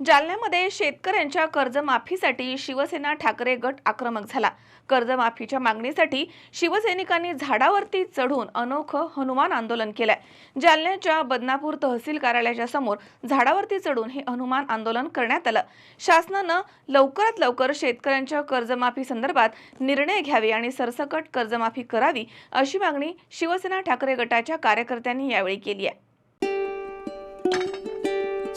जालन्यामध्ये शेतकऱ्यांच्या कर्जमाफीसाठी शिवसेना ठाकरे गट आक्रमक झाला. कर्जमाफीच्या मागणीसाठी शिवसैनिकांनी झाडावरती चढून अनोखं हनुमान आंदोलन केलंय. जालन्याच्या बदनापूर तहसील कार्यालयाच्या समोर झाडावरती चढून हे हनुमान आंदोलन करण्यात आलं. शासनानं लवकरात लवकर शेतकऱ्यांच्या कर्जमाफी संदर्भात निर्णय घ्यावे आणि सरसकट कर्जमाफी करावी अशी मागणी शिवसेना ठाकरे गटाच्या कार्यकर्त्यांनी यावेळी केली आहे.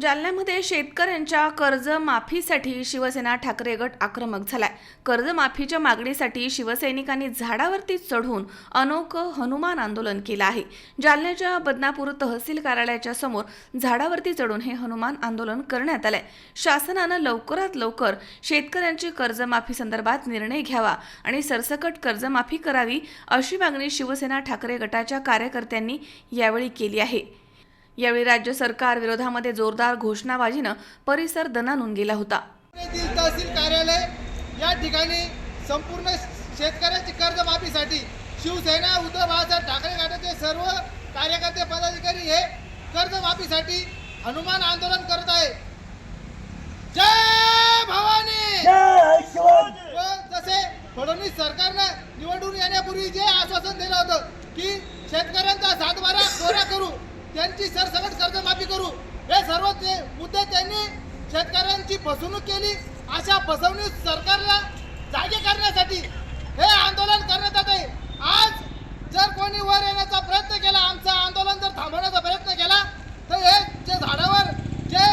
जालन्यामध्ये शेतकऱ्यांच्या कर्जमाफीसाठी शिवसेना ठाकरे गट आक्रमक झालाय. कर्जमाफीच्या मागणीसाठी शिवसैनिकांनी झाडावरती चढून अनोखं हनुमान आंदोलन केलं आहे. जालन्याच्या बदनापूर तहसील कार्यालयाच्या समोर झाडावरती चढून हे हनुमान आंदोलन करण्यात आलंय. शासनानं लवकरात लवकर शेतकऱ्यांची कर्जमाफी संदर्भात निर्णय घ्यावा आणि सरसकट कर्जमाफी करावी अशी मागणी शिवसेना ठाकरे गटाच्या कार्यकर्त्यांनी यावेळी केली आहे. यावेळी राज्य सरकार विरोधामध्ये जोरदार घोषणाबाजीनं परिसर दणानून गेला होता. येथील तहसील कार्यालय या ठिकाणी संपूर्ण शेतकऱ्यांची कर्जमाफीसाठी शिवसेना उद्धव बाळासाहेब ठाकरे गटाचे सर्व कार्यकर्ते पदाधिकारी हे कर्जमाफीसाठी हनुमान आंदोलन करत आहे. जय भवानी! जसे फडणवीस सरकारनं निवडून येण्यापूर्वी जे आश्वासन दिलं होतं की शेतकऱ्यांचा सातबारा कोरा करू त्यांची सरसकट कर्जमाफी करू हे सर्व ते मुद्दे त्यांनी शेतकऱ्यांची फसवणूक केली. अशा फसवणूक सरकारला जागे करण्यासाठी हे आंदोलन करण्यात येत आहे आज जर कोणी वर येण्याचा प्रयत्न केला आमचं आंदोलन जर थांबवण्याचा प्रयत्न केला तर हे जे झाडावर जे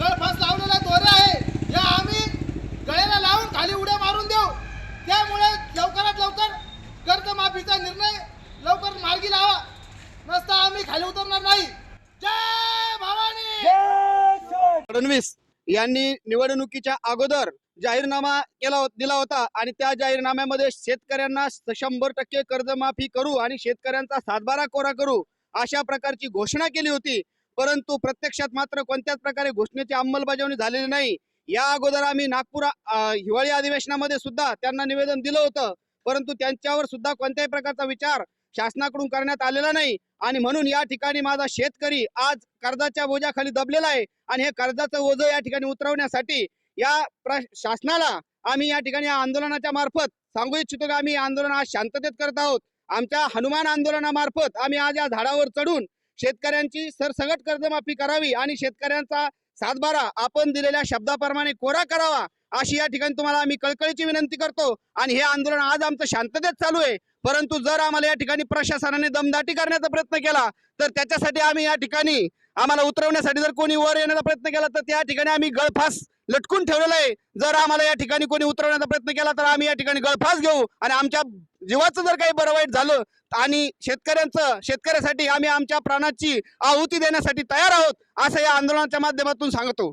गळफास लावलेला दोरे आहे हे आम्ही गळ्याला लावून खाली उड्या मारून देऊ. त्यामुळे लवकरात लवकर कर्जमाफीचा निर्णय लवकर मार्गी लावा. नसता आम्ही खाली उतरणार नाही जय भवानी फडणवीस यांनी निवडणुकीच्या अगोदर जाहीरनामा केला हो-, दिला होता आणि त्या जाहीरनाम्यामध्ये शेतकऱ्यांना शंभर टक्के कर्जमाफी करू आणि शेतकऱ्यांचा सातबारा कोरा करू अशा प्रकारची घोषणा केली होती. परंतु प्रत्यक्षात मात्र कोणत्याच प्रकारे घोषणेची अंमलबजावणी झालेली नाही. या अगोदर आम्ही नागपूर हिवाळी अधिवेशनामध्ये सुद्धा त्यांना निवेदन दिलं होतं. परंतु त्यांच्यावर सुद्धा कोणत्याही प्रकारचा विचार शासनाकडून करण्यात आलेला नाही. आणि म्हणून या ठिकाणी माझा शेतकरी आज कर्जाच्या बोजाखाली दबलेला आहे. आणि हे कर्जाचं ओझं या ठिकाणी उतरवण्यासाठी या शासनाला आम्ही या ठिकाणी या आंदोलनाच्या मार्फत सांगू इच्छितो की आम्ही आंदोलन आज शांततेत करत आहोत. आमच्या हनुमान आंदोलनामार्फत आम्ही आज या झाडावर चढून शेतकऱ्यांची सरसगट कर्जमाफी करावी आणि शेतकऱ्यांचा सातबारा आपण दिलेल्या शब्दाप्रमाणे कोरा करावा. अशी या ठिकाणी तुम्हाला आम्ही कळकळीची विनंती करतो. आणि हे आंदोलन आज आमचं शांततेत चालू आहे. परंतु जर आम्हाला या ठिकाणी प्रशासनाने दमदाटी करण्याचा प्रयत्न केला तर त्याच्यासाठी आम्ही या ठिकाणी आम्हाला उतरवण्यासाठी जर कोणी वर येण्याचा प्रयत्न केला तर त्या ठिकाणी आम्ही गळफास लटकून ठेवलेला आहे. जर आम्हाला या ठिकाणी कोणी उतरवण्याचा प्रयत्न केला तर आम्ही या ठिकाणी गळफास घेऊ. आणि आमच्या जीवाचं जर काही बरं वाईट झालं आणि शेतकऱ्यांचं शेतकऱ्यासाठी आम्ही आमच्या प्राणाची आहुती देण्यासाठी तयार आहोत असं या आंदोलनाच्या माध्यमातून सांगतो.